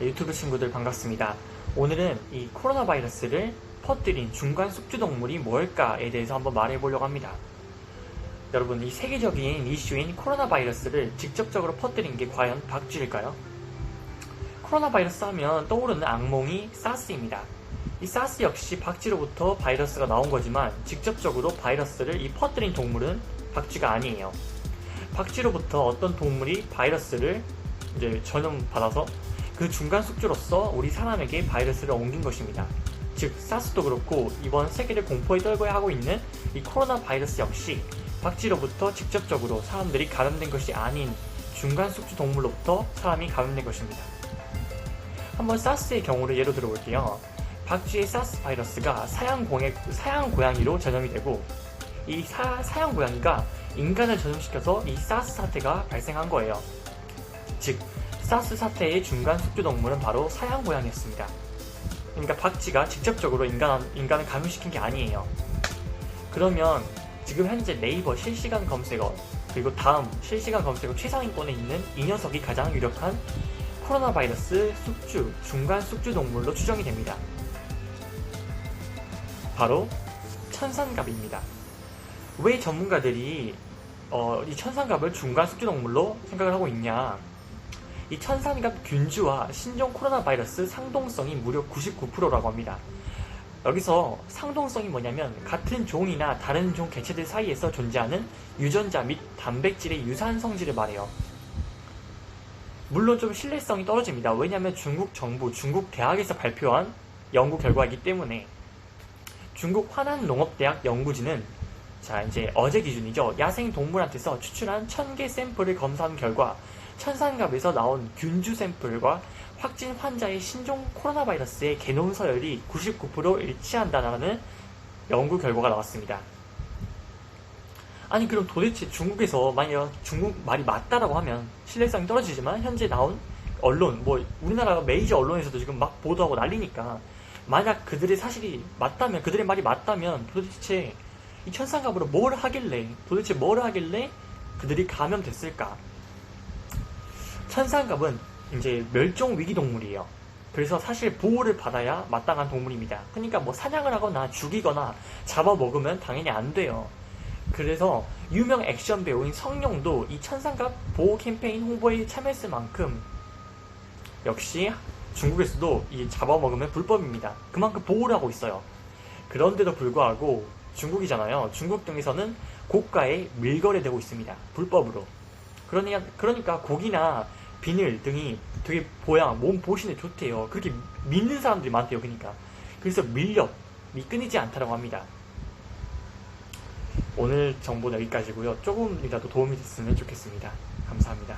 유튜브 친구들 반갑습니다. 오늘은 이 코로나 바이러스를 퍼뜨린 중간 숙주 동물이 뭘까에 대해서 한번 말해보려고 합니다. 여러분, 이 세계적인 이슈인 코로나 바이러스를 직접적으로 퍼뜨린 게 과연 박쥐일까요? 코로나 바이러스 하면 떠오르는 악몽이 사스입니다. 이 사스 역시 박쥐로부터 바이러스가 나온 거지만 직접적으로 바이러스를 이 퍼뜨린 동물은 박쥐가 아니에요. 박쥐로부터 어떤 동물이 바이러스를 이제 전염받아서 그 중간 숙주로서 우리 사람에게 바이러스를 옮긴 것입니다. 즉 사스도 그렇고 이번 세계를 공포에 떨고야 하고 있는 이 코로나 바이러스 역시 박쥐로부터 직접적으로 사람들이 감염된 것이 아닌 중간 숙주 동물로부터 사람이 감염된 것입니다. 한번 사스의 경우를 예로 들어볼게요. 박쥐의 사스 바이러스가 사양, 공해, 사양 고양이로 전염이 되고 이 사, 사양 고양이가 인간을 전염시켜서 이 사스 사태가 발생한 거예요. 즉 사스 사태의 중간 숙주 동물은 바로 사양 고양이였습니다. 그러니까 박쥐가 직접적으로 인간, 인간을 감염시킨 게 아니에요. 그러면 지금 현재 네이버 실시간 검색어 그리고 다음 실시간 검색어 최상위권에 있는 이 녀석이 가장 유력한 코로나 바이러스 숙주, 중간 숙주 동물로 추정이 됩니다. 바로 천산갑입니다. 왜 전문가들이 어, 이 천산갑을 중간 숙주 동물로 생각을 하고 있냐? 이 천산갑 균주와 신종 코로나 바이러스 상동성이 무려 99%라고 합니다. 여기서 상동성이 뭐냐면 같은 종이나 다른 종 개체들 사이에서 존재하는 유전자 및 단백질의 유사한 성질을 말해요. 물론 좀 신뢰성이 떨어집니다. 왜냐하면 중국 정부, 중국 대학에서 발표한 연구 결과이기 때문에 중국 화난 농업대학 연구진은 자 이제 어제 기준이죠. 야생 동물한테서 추출한 1000개 샘플을 검사한 결과 천산갑에서 나온 균주 샘플과 확진 환자의 신종 코로나 바이러스의 게놈 서열이 99% 일치한다는 연구 결과가 나왔습니다. 아니 그럼 도대체 중국에서 만약 중국 말이 맞다라고 하면 신뢰성이 떨어지지만 현재 나온 언론 뭐 우리나라 메이저 언론에서도 지금 막 보도하고 난리니까 만약 그들의 사실이 맞다면 그들의 말이 맞다면 도대체 이 천상갑으로 뭘 하길래 도대체 뭘 하길래 그들이 감염됐을까? 천상갑은 이제 멸종 위기 동물이에요. 그래서 사실 보호를 받아야 마땅한 동물입니다. 그러니까 뭐 사냥을 하거나 죽이거나 잡아 먹으면 당연히 안 돼요. 그래서 유명 액션 배우인 성룡도 이 천상갑 보호 캠페인 홍보에 참여했을 만큼 역시 중국에서도 이 잡아먹으면 불법입니다. 그만큼 보호를 하고 있어요. 그런데도 불구하고 중국이잖아요. 중국 등에서는 고가에 밀거래되고 있습니다. 불법으로. 그러니까, 그러니까 고기나 비늘 등이 되게 보양, 몸 보신에 좋대요. 그렇게 믿는 사람들이 많대요. 그러니까. 그래서 밀렵이 끊이지 않다라고 합니다. 오늘 정보는 여기까지고요. 조금이라도 도움이 됐으면 좋겠습니다. 감사합니다.